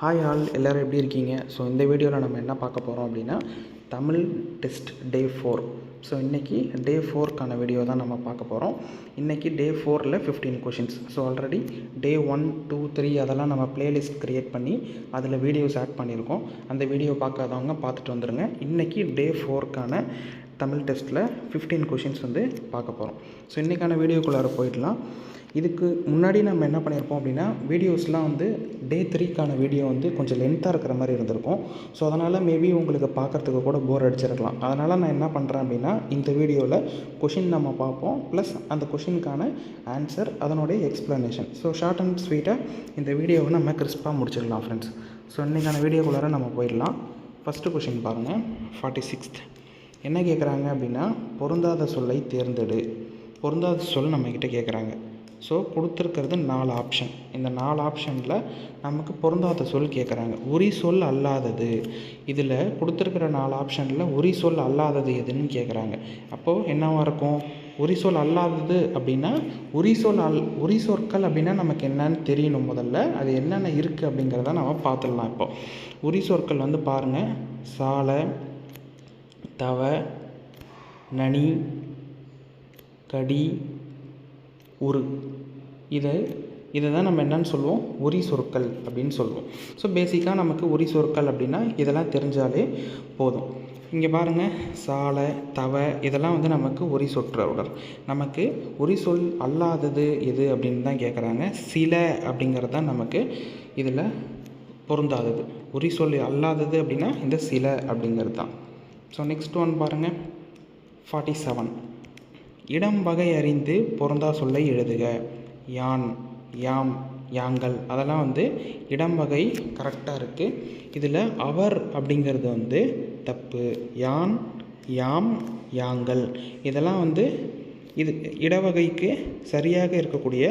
Hi all எல்லோரும் எப்படி இருக்கீங்க? ஸோ இந்த வீடியோவில் நம்ம என்ன பார்க்க போகிறோம் அப்படின்னா Tamil test day four so இன்றைக்கி டே ஃபோர்க்கான வீடியோ தான் நம்ம பார்க்க போகிறோம் இன்றைக்கி டே ஃபோரில் fifteen questions so already day one two three அதெல்லாம் நம்ம ப்ளேலிஸ்ட் க்ரியேட் பண்ணி அதில் வீடியோஸ் ஆட் பண்ணியிருக்கோம். அந்த வீடியோ பார்க்காதவங்க பார்த்துட்டு வந்துடுங்க இன்றைக்கி டே ஃபோர்க்கான தமிழ் டெஸ்ட்டில் ஃபிஃப்டீன் கொஷின்ஸ் வந்து பார்க்க போகிறோம் ஸோ இன்றைக்கான வீடியோக்குள்ளார போயிடலாம். இதுக்கு முன்னாடி நம்ம என்ன பண்ணியிருப்போம் அப்படின்னா வீடியோஸ்லாம் வந்து டே த்ரீக்கான வீடியோ வந்து கொஞ்சம் லென்த்தாக இருக்கிற மாதிரி இருந்திருக்கும். ஸோ அதனால் மேபி உங்களுக்கு பார்க்குறதுக்கு கூட போர் அடிச்சிருக்கலாம். அதனால் நான் என்ன பண்ணுறேன் அப்படின்னா இந்த வீடியோவில் கொஷின் நம்ம பார்ப்போம். ப்ளஸ் அந்த கொஷினுக்கான ஆன்சர் அதனுடைய எக்ஸ்ப்ளனேஷன் ஸோ ஷார்ட் அண்ட் ஸ்வீட்டாக இந்த வீடியோவை நம்ம கிறிஸ்பாக முடிச்சிடலாம் ஃப்ரெண்ட்ஸ் ஸோ இன்றைக்கான வீடியோக்குள்ளார நம்ம போயிடலாம். ஃபஸ்ட்டு கொஷின் பாருங்கள் ஃபார்ட்டி சிக்ஸ்த் என்ன கேட்குறாங்க அப்படின்னா பொருந்தாத சொல்லை தேர்ந்தெடு. பொருந்தாத சொல் நம்மக்கிட்ட கேட்குறாங்க ஸோ கொடுத்துருக்கிறது நாலு ஆப்ஷன் இந்த நாலு ஆப்ஷனில் நமக்கு பொருந்தாத சொல் கேட்குறாங்க உரி சொல் அல்லாதது. இதில் கொடுத்துருக்கிற நாலு ஆப்ஷனில் உரி சொல் அல்லாதது எதுன்னு கேட்குறாங்க அப்போது என்னவாக இருக்கும்? உரி சொல் அல்லாதது அப்படின்னா உரி சொல் அல் உரி சொற்கள் அப்படின்னா நமக்கு என்னன்னு தெரியணும் முதல்ல. அது என்னென்ன இருக்குது அப்படிங்கிறத நம்ம பார்த்துடலாம் இப்போ. உரி சொற்கள் வந்து பாருங்கள் சாலை தவ நனி கடி உரு. இதை இதை தான் நம்ம என்னன்னு சொல்லுவோம்? உரி சொற்கள் அப்படின்னு சொல்லுவோம். ஸோ பேசிக்காக நமக்கு உரி சொற்கள் அப்படின்னா இதெல்லாம் தெரிஞ்சாலே போதும். இங்கே பாருங்கள் சாலை தவை இதெல்லாம் வந்து நமக்கு உரி சொற்றொடர் நமக்கு உரி சொல் அல்லாதது எது அப்படின்னு தான் கேட்குறாங்க சில அப்படிங்கிறது தான் நமக்கு இதில் பொருந்தாதது. உரி சொல் அல்லாதது அப்படின்னா இந்த சில அப்படிங்கிறது தான். ஸோ நெக்ஸ்ட் ஒன் பாருங்கள் ஃபார்ட்டி செவன் இடம் வகை அறிந்து பொருந்தா சொல்லை எழுதுக. யான் யாம் யாங்கள். அதெல்லாம் வந்து இடம் வகை கரெக்டாக இருக்குது இதில் அவர் அப்படிங்கிறது வந்து தப்பு. யான் யாம் யாங்கள். இதெல்லாம் வந்து இது இடவகைக்கு சரியாக இருக்கக்கூடிய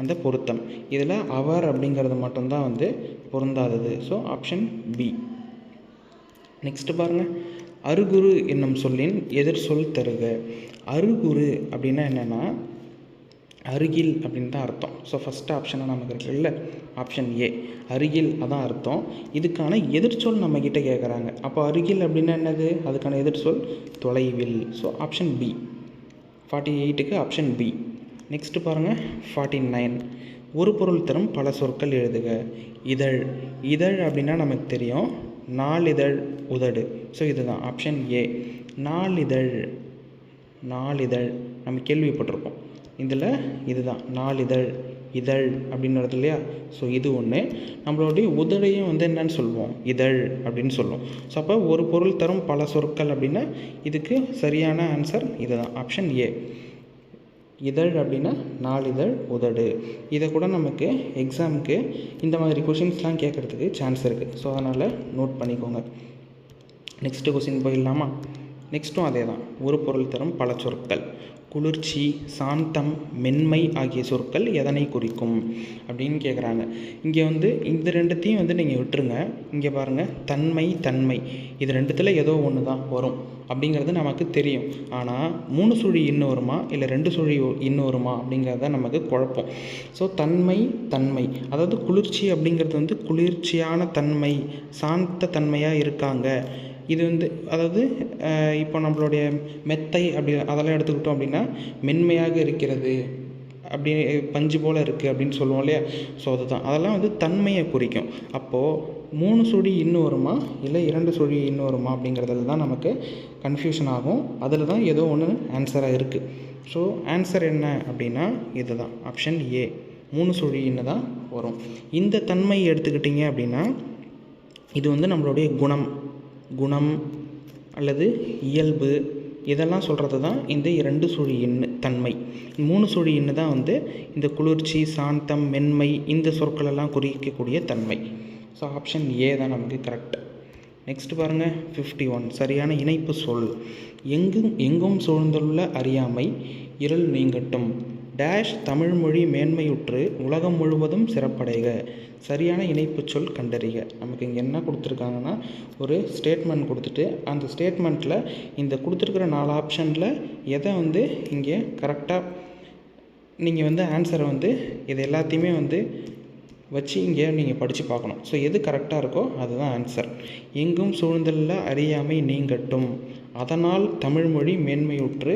அந்த பொருத்தம். இதில் அவர் அப்படிங்கிறது மட்டும்தான் வந்து பொருந்தாதது. ஸோ ஆப்ஷன் பி நெக்ஸ்ட்டு பாருங்கள் அருகுரு என்னும் சொல்லின் எதிர் சொல் தருக. அருகுரு அப்படின்னா என்னென்னா அருகில் அப்படின்னு தான் அர்த்தம். ஸோ ஃபஸ்ட் ஆப்ஷனாக நமக்கு இருக்குல்ல ஆப்ஷன் ஏ அருகில் அதான் அர்த்தம். இதுக்கான எதிர்ச்சொல் நம்மக்கிட்ட கேட்குறாங்க அப்போ அருகில் அப்படின்னா என்னது? அதுக்கான எதிர்ச்சொல் தொலைவில். ஸோ ஆப்ஷன் பி ஃபார்ட்டி எயிட்டுக்கு ஆப்ஷன் பி நெக்ஸ்ட்டு பாருங்கள் ஃபார்ட்டி நைன் ஒரு பொருள் தரும் பல சொற்கள் எழுதுக. இதழ். இதழ் அப்படின்னா நமக்கு தெரியும். நாளிதழ் உதடு. ஸோ இதுதான் ஆப்ஷன் ஏ நாளிதழ் நாளிதழ் நம்ம கேள்விப்பட்டிருப்போம். இதில் இதுதான் நாளிதழ் இதழ் அப்படின்னு வருது இல்லையா? ஸோ இது ஒன்று நம்மளுடைய உதடையும் வந்து என்னன்னு சொல்லுவோம்? இதழ் அப்படின்னு சொல்லுவோம். ஸோ அப்போ ஒரு பொருள் தரும் பல சொற்கள் அப்படின்னா இதுக்கு சரியான ஆன்சர் இதுதான். ஆப்ஷன் ஏ இதழ் அப்படின்னா நாளிதழ் உதடு. இதை கூட நமக்கு எக்ஸாமுக்கு இந்த மாதிரி கொஷின்ஸ்லாம் கேட்குறதுக்கு சான்ஸ் இருக்குது ஸோ அதனால் நோட் பண்ணிக்கோங்க. நெக்ஸ்ட்டு கொஷின் போயிடலாமா? நெக்ஸ்ட்டும் அதே தான் ஒரு பொருள் தரும் பல சொற்கள். குளிர்ச்சி சாந்தம் மென்மை ஆகிய சொற்கள் எதனை குறிக்கும்? அப்படின்னு கேட்குறாங்க இங்கே வந்து இந்த ரெண்டுத்தையும் வந்து நீங்கள் விட்டுருங்க. இங்கே பாருங்கள் தன்மை தன்மை. இது ரெண்டுத்தில் ஏதோ ஒன்று தான் வரும் அப்படிங்கிறது நமக்கு தெரியும். ஆனால் மூணு சுழி இன்னும் வருமா? இல்லை ரெண்டு சுழி இன்னும் வருமா? அப்படிங்கிறத நமக்கு குழப்பம். ஸோ தன்மை தன்மை. அதாவது குளிர்ச்சி அப்படிங்கிறது வந்து குளிர்ச்சியான தன்மை சாந்த தன்மையாக இருக்காங்க. இது வந்து அதாவது இப்போ நம்மளுடைய மெத்தை அப்படி அதெல்லாம் எடுத்துக்கிட்டோம் அப்படின்னா மென்மையாக இருக்கிறது. அப்படி பஞ்சு போல் இருக்குது அப்படின்னு சொல்லுவோம் இல்லையா? ஸோ அதுதான். அதெல்லாம் வந்து தன்மையை குறிக்கும். அப்போது மூணு சுழி இன்னும் வருமா இல்லை இரண்டு சுழி இன்னும் வருமா அப்படிங்கிறதுல தான் நமக்கு கன்ஃபியூஷன் ஆகும். அதில் தான் ஏதோ ஒன்று ஆன்சராக இருக்குது ஸோ ஆன்சர் என்ன அப்படின்னா இது தான் ஆப்ஷன் ஏ மூணு சுழி இன்னும் தான் வரும். இந்த தன்மை எடுத்துக்கிட்டிங்க அப்படின்னா இது வந்து நம்மளுடைய குணம். குணம் அல்லது இயல்பு இதெல்லாம் சொல்கிறது தான் இந்த இரண்டு சுழி எண்ணு தன்மை. மூணு சுழி எண்ணு தான் வந்து இந்த குளிர்ச்சி சாந்தம் மென்மை இந்த சொற்களெல்லாம் குறிக்கக்கூடிய தன்மை. ஸோ ஆப்ஷன் ஏ தான் நமக்கு கரெக்ட் நெக்ஸ்ட் பாருங்கள் ஃபிஃப்டி ஒன் சரியான இணைப்பு சொல். எங்கும் எங்கும் சூழ்ந்துள்ள அறியாமை இருள் நீங்கட்டும். டேஷ் தமிழ்மொழி மேன்மையுற்று உலகம் முழுவதும் சிறப்படைக. சரியான இணைப்பு சொல் கண்டறிக. நமக்கு இங்கே என்ன கொடுத்துருக்காங்கன்னா ஒரு ஸ்டேட்மெண்ட் கொடுத்துட்டு அந்த ஸ்டேட்மெண்ட்டில் இந்த கொடுத்துருக்குற நாலு ஆப்ஷனில் எதை வந்து இங்கே கரெக்டாக நீங்கள் வந்து ஆன்சரை வந்து இது எல்லாத்தையுமே வந்து வச்சு இங்கே நீங்கள் படித்து பார்க்கணும். ஸோ எது கரெக்டாக இருக்கோ அதுதான் ஆன்சர் எங்கும் சூழ்ந்தலில் அறியாமை நீங்கட்டும். அதனால் தமிழ்மொழி மேன்மையுற்று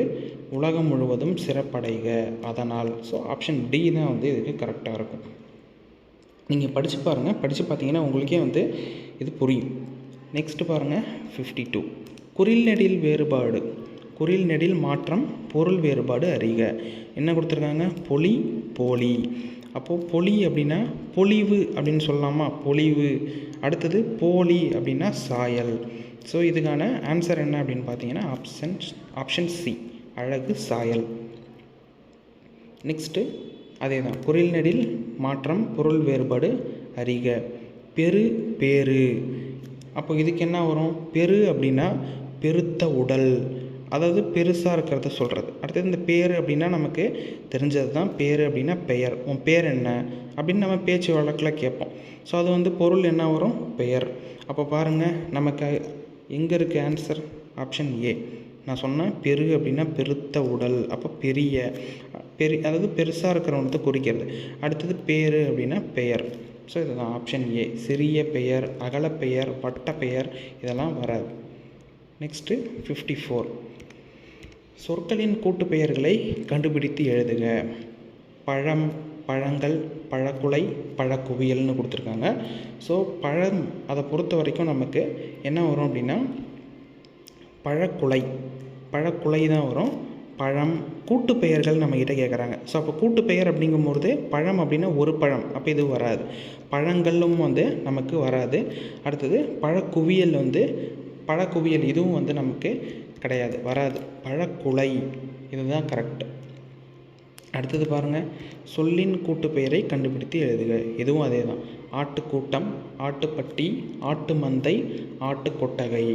உலகம் முழுவதும் சிறப்படைக. அதனால் ஸோ ஆப்ஷன் டி தான் வந்து இதுக்கு கரெக்டாக இருக்கும். நீங்கள் படித்து பாருங்கள் படித்து பார்த்தீங்கன்னா உங்களுக்கே வந்து இது புரியும். நெக்ஸ்ட்டு பாருங்கள் ஃபிஃப்டி டூ குறில் நெடில் வேறுபாடு. குறில் நெடில் மாற்றம் பொருள் வேறுபாடு அறிக. என்ன கொடுத்துருக்காங்க? பொலி போலி. அப்போது பொலி அப்படின்னா பொலிவு அப்படின்னு சொல்லலாமா? பொலிவு. அடுத்தது போலி அப்படின்னா சாயல். ஸோ இதுக்கான ஆன்சர் என்ன அப்படின்னு பார்த்தீங்கன்னா ஆப்ஷன் ஆப்ஷன் சி அழகு சாயல். நெக்ஸ்ட்டு அதே தான் பொருள் நெடில் மாற்றம் பொருள் வேறுபாடு அறிக. பெரு பேரு அப்போ இதுக்கு என்ன வரும்? பெரு அப்படின்னா பெருத்த உடல். அதாவது பெருசாக இருக்கிறத சொல்கிறது அடுத்தது இந்த பேர் அப்படின்னா நமக்கு தெரிஞ்சது தான் பேர் அப்படின்னா பெயர். உன் பேர் என்ன? அப்படின்னு நம்ம பேச்சு வழக்கில் கேட்போம். ஸோ அது வந்து பொருள் என்ன வரும்? பெயர். அப்போ பாருங்கள் நமக்கு எங்கே இருக்குது ஆன்சர் ஆப்ஷன் ஏ நான் சொன்னேன் பெரு அப்படின்னா பெருத்த உடல். அப்போ பெரிய பெரு அதாவது பெருசாக இருக்கிறவனத்தை குறிக்கிறது. அடுத்தது பேர் அப்படின்னா பெயர். ஸோ இதுதான் ஆப்ஷன் ஏ சிறிய பெயர் அகலப்பெயர் வட்டப்பெயர் பெயர் இதெல்லாம் வராது. நெக்ஸ்ட்டு ஃபிஃப்டி ஃபோர் சொற்களின் கூட்டு பெயர்களை கண்டுபிடித்து எழுதுக. பழம் பழங்கள் பழக்குலை பழக்குவியல்னு கொடுத்துருக்காங்க. ஸோ பழம் அதை பொறுத்த வரைக்கும் நமக்கு என்ன வரும் அப்படின்னா பழக்குலை. பழக்குலை தான் வரும். பழம் கூட்டு பெயர்கள் நம்மக்கிட்ட கேட்குறாங்க. ஸோ அப்போ கூட்டு பெயர் அப்படிங்கும்போது பழம் அப்படின்னா ஒரு பழம். அப்போ இது வராது. பழங்களும் வந்து நமக்கு வராது. அடுத்தது பழக்குவியல் வந்து பழக்குவியல் இதுவும் வந்து நமக்கு கிடையாது. வராது. பழக்குலை. இதுதான் கரெக்ட் அடுத்தது பாருங்கள் சொல்லின் கூட்டு பெயரை கண்டுபிடித்து எழுதுக. இதுவும் அதே தான் ஆட்டுக்கூட்டம் ஆட்டுப்பட்டி ஆட்டு மந்தை ஆட்டு கொட்டகை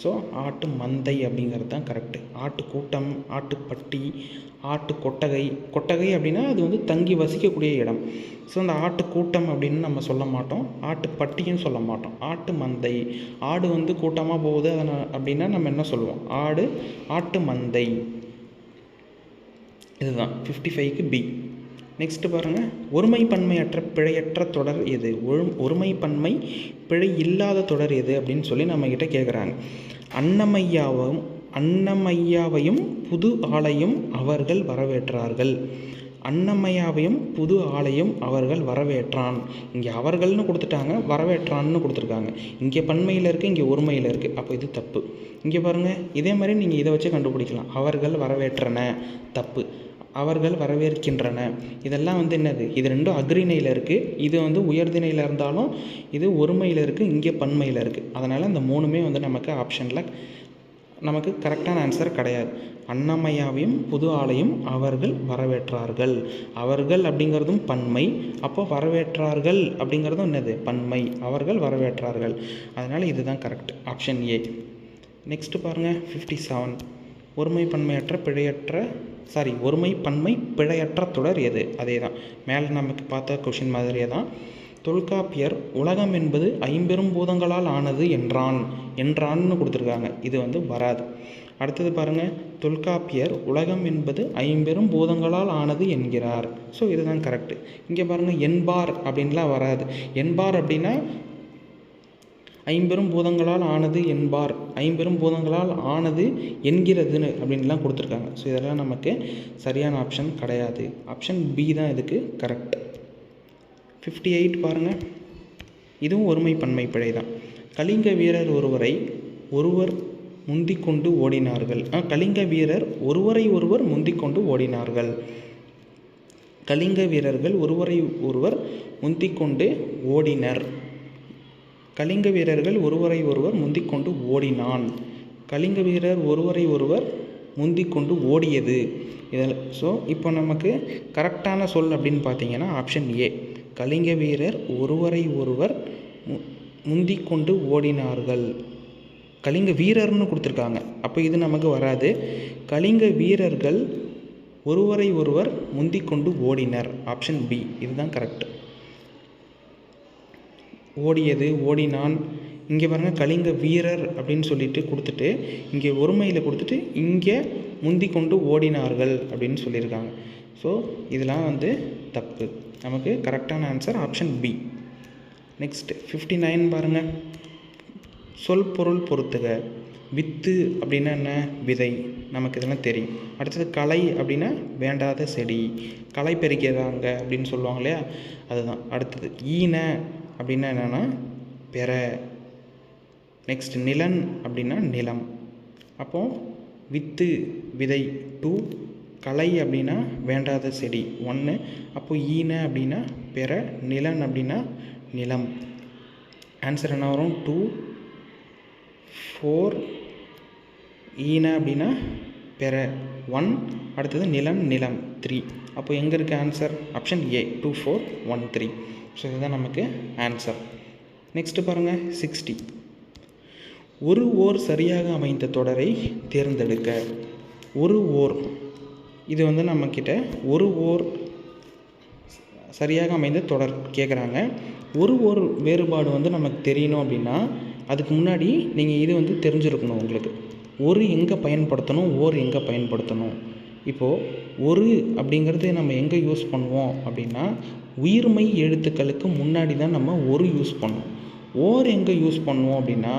ஸோ ஆட்டு மந்தை அப்படிங்கிறது தான் கரெக்டு ஆட்டு கூட்டம் ஆட்டுப்பட்டி ஆட்டு கொட்டகை. கொட்டகை அப்படின்னா அது வந்து தங்கி வசிக்கக்கூடிய இடம். ஸோ அந்த ஆட்டு கூட்டம் அப்படின்னு நம்ம சொல்ல மாட்டோம். ஆட்டுப்பட்டியும் சொல்ல மாட்டோம். ஆட்டு மந்தை. ஆடு வந்து கூட்டமாக போகுது அதனால் அப்படின்னா நம்ம என்ன சொல்லுவோம்? ஆடு ஆட்டு மந்தை. இதுதான். ஃபிஃப்டி ஃபைவ்க்கு பி நெக்ஸ்ட்டு பாருங்கள் ஒருமை பன்மையற்ற பிழையற்ற தொடர் எது? ஒரு ஒருமை பன்மை பிழை இல்லாத தொடர் எது? அப்படின்னு சொல்லி நம்மக்கிட்ட கேட்குறாங்க அன்னமையாவும் அன்னமையாவையும் புது ஆலையும் அவர்கள் வரவேற்றார்கள். அன்னமையாவையும் புது ஆலையும் அவர்கள் வரவேற்றான். இங்கே அவர்கள்னு கொடுத்துட்டாங்க வரவேற்றான்னு கொடுத்துருக்காங்க. இங்கே பன்மையில் இருக்குது இங்கே ஒருமையில் இருக்குது அப்போ இது தப்பு. இங்கே பாருங்கள் இதே மாதிரி நீங்கள் இதை வச்சு கண்டுபிடிக்கலாம். அவர்கள் வரவேற்றன. தப்பு. அவர்கள் வரவேற்கின்றன. இதெல்லாம் வந்து என்னது? இது ரெண்டும் அக்ரிணையில் இருக்குது இது வந்து உயர்திணையில் இருந்தாலும் இது ஒருமையில் இருக்குது இங்கே பன்மையில் இருக்குது அதனால் இந்த மூணுமே வந்து நமக்கு ஆப்ஷனில் நமக்கு கரெக்டான ஆன்சர் கிடையாது. அன்னமையாவையும் புது ஆலையும் அவர்கள் வரவேற்றார்கள். அவர்கள் அப்படிங்கிறதும் பன்மை. அப்போ வரவேற்றார்கள் அப்படிங்கிறதும் என்னது? பன்மை. அவர்கள் வரவேற்றார்கள். அதனால் இதுதான் கரெக்ட் ஆப்ஷன் ஏ நெக்ஸ்ட்டு பாருங்கள் ஃபிஃப்டி செவன் ஒருமை பன்மையற்ற பிழையற்ற சாரி ஒருமை பன்மை பிழையற்ற தொடர் எது? அதே தான் மேலே நமக்கு பார்த்த கொஷின் மாதிரியே தான் தொல்காப்பியர் உலகம் என்பது ஐம்பெரும் பூதங்களால் ஆனது என்றான். என்றான்னு கொடுத்துருக்காங்க. இது வந்து வராது. அடுத்தது பாருங்கள் தொல்காப்பியர் உலகம் என்பது ஐம்பெரும் பூதங்களால் ஆனது என்கிறார். ஸோ இதுதான் கரெக்டு இங்கே பாருங்கள் என்பார் அப்படின்லாம் வராது. என்பார் அப்படின்னா ஐம்பெரும் பூதங்களால் ஆனது என்பார். ஐம்பெரும் பூதங்களால் ஆனது என்கிறதுன்னு அப்படின்லாம் கொடுத்துருக்காங்க. ஸோ இதெல்லாம் நமக்கு சரியான ஆப்ஷன் கிடையாது. ஆப்ஷன் பி தான் இதுக்கு கரெக்ட் ஃபிஃப்டி எயிட் பாருங்கள் இதுவும் ஒருமை பன்மை பிழை தான். கலிங்க வீரர் ஒருவரை ஒருவர் முந்திக் கொண்டு ஓடினார்கள் கலிங்க வீரர் ஒருவரை ஒருவர் முந்திக் கொண்டு ஓடினார்கள். கலிங்க வீரர்கள் ஒருவரை ஒருவர் முந்திக் கொண்டு ஓடினர். கலிங்க வீரர்கள் ஒருவரை ஒருவர் முந்திக்கொண்டு ஓடினான். கலிங்க வீரர் ஒருவரை ஒருவர் முந்திக்கொண்டு ஓடியது. இதில் ஸோ இப்போ நமக்கு கரெக்டான சொல் அப்படின்னு பார்த்தீங்கன்னா ஆப்ஷன் ஏ கலிங்க வீரர் ஒருவரை ஒருவர் மு முந்திக்கொண்டு ஓடினார்கள். கலிங்க வீரர்னு கொடுத்துருக்காங்க. அப்போ இது நமக்கு வராது. கலிங்க வீரர்கள் ஒருவரை ஒருவர் முந்திக்கொண்டு ஓடினர். ஆப்ஷன் பி இதுதான் கரெக்ட் ஓடியது ஓடினான். இங்கே பாருங்கள் கலிங்க வீரர் அப்படின்னு சொல்லிட்டு கொடுத்துட்டு இங்கே ஒருமையில் கொடுத்துட்டு இங்கே முந்தி கொண்டு ஓடினார்கள் அப்படின்னு சொல்லியிருக்காங்க. ஸோ இதெல்லாம் வந்து தப்பு. நமக்கு கரெக்டான answer option B next fifty nine பாருங்கள் சொல் பொருள் பொறுத்துக வித்து அப்படின்னா என்ன? விதை. நமக்கு இதெல்லாம் தெரியும். அடுத்தது களை அப்படின்னா வேண்டாத செடி. களை பெருக்கிறாங்க அப்படின்னு சொல்லுவாங்க இல்லையா? அதுதான். அடுத்தது ஈன அப்படின்னா என்னென்னா பெற. நெக்ஸ்ட் நிலன் அப்படின்னா நிலம். அப்போது வித்து விதை. டூ களை அப்படின்னா வேண்டாத செடி. ஒன்று அப்போ ஈன அப்படின்னா பெற. நிலன் அப்படின்னா நிலம். ஆன்சர் என்ன வரும்? டூ ஃபோர் ஈன அப்படின்னா பெற. ஒன் அடுத்தது நிலம் நிலம் த்ரீ அப்போ எங்கே இருக்குது answer option A two four one three so இதுதான் நமக்கு ஆன்சர் நெக்ஸ்ட்டு பாருங்கள் சிக்ஸ்டி ஒரு ஓர் சரியாக அமைந்த தொடரை தேர்ந்தெடுக்க. ஒரு ஓர். இது வந்து நம்மக்கிட்ட ஒரு ஓர் சரியாக அமைந்த தொடர் கேட்குறாங்க ஒரு ஓர் வேறுபாடு வந்து நமக்கு தெரியணும் அப்படின்னா அதுக்கு முன்னாடி நீங்கள் இது வந்து தெரிஞ்சிருக்கணும் உங்களுக்கு. ஒரு எங்கே பயன்படுத்தணும் ஓர் எங்கே பயன்படுத்தணும்? இப்போது ஒரு அப்படிங்கிறது நம்ம எங்கே யூஸ் பண்ணுவோம் அப்படின்னா உயிர்மை எழுத்துக்களுக்கு முன்னாடி தான் நம்ம ஒரு யூஸ் பண்ணுவோம். ஓர் எங்கே யூஸ் பண்ணுவோம் அப்படின்னா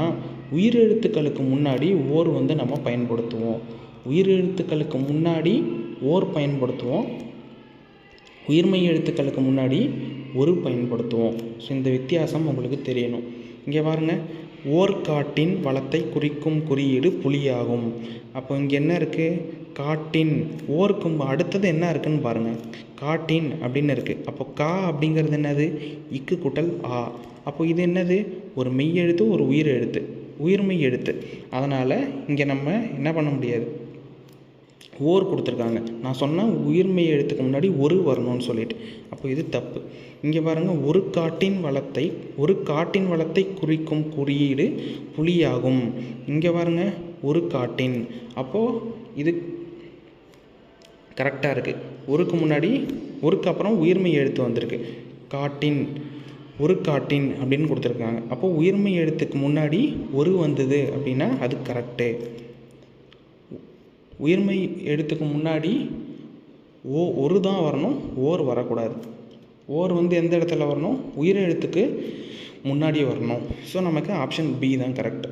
உயிர் எழுத்துக்களுக்கு முன்னாடி ஓர் வந்து நம்ம பயன்படுத்துவோம். உயிர் எழுத்துக்களுக்கு முன்னாடி ஓர் பயன்படுத்துவோம். உயிர்மை எழுத்துக்களுக்கு முன்னாடி ஒரு பயன்படுத்துவோம். ஸோ இந்த வித்தியாசம் உங்களுக்கு தெரியணும். இங்கே பாருங்கள் ஓர்காட்டின் வளத்தை குறிக்கும் குறியீடு புலியாகும். அப்போ இங்கே என்ன இருக்குது காட்டின். ஓர்க்கும் அடுத்தது என்ன இருக்குன்னு பாருங்கள் காட்டின் அப்படின்னு இருக்குது அப்போ கா அப்படிங்கிறது என்னது? இக்கு குட்டல் ஆ. அப்போ இது என்னது? ஒரு மெய் எழுத்து ஒரு உயிர் எழுத்து. உயிர்மெய் எழுத்து. அதனால் இங்கே நம்ம என்ன பண்ண முடியாது? ஓர் கொடுத்துருக்காங்க. நான் சொன்னால் உயிர்மெய் எழுத்துக்கு முன்னாடி ஒரு வரணும்னு சொல்லிட்டு. அப்போ இது தப்பு. இங்கே பாருங்கள் ஒரு காட்டின் வளத்தை ஒரு காட்டின் வளத்தை குறிக்கும் குறியீடு புலியாகும். இங்கே பாருங்கள் ஒரு காட்டின். அப்போது இது கரெக்டாக இருக்குது ஒருக்கு முன்னாடி ஒருக்கு அப்புறம் உயிர்மெய் எழுத்து வந்திருக்கு. காட்டின் ஒரு காட்டின் அப்படின்னு கொடுத்துருக்காங்க. அப்போது உயிர்மெய் எழுத்துக்கு முன்னாடி ஒரு வந்தது அப்படின்னா அது கரெக்டு உயிர்மெய் எழுத்துக்கு முன்னாடி ஓ ஒரு தான் வரணும் ஓர் வரக்கூடாது. ஓர் வந்து எந்த இடத்துல வரணும்? உயிர் எழுத்துக்கு முன்னாடியே வரணும். ஸோ நமக்கு ஆப்ஷன் பி தான் கரெக்ட்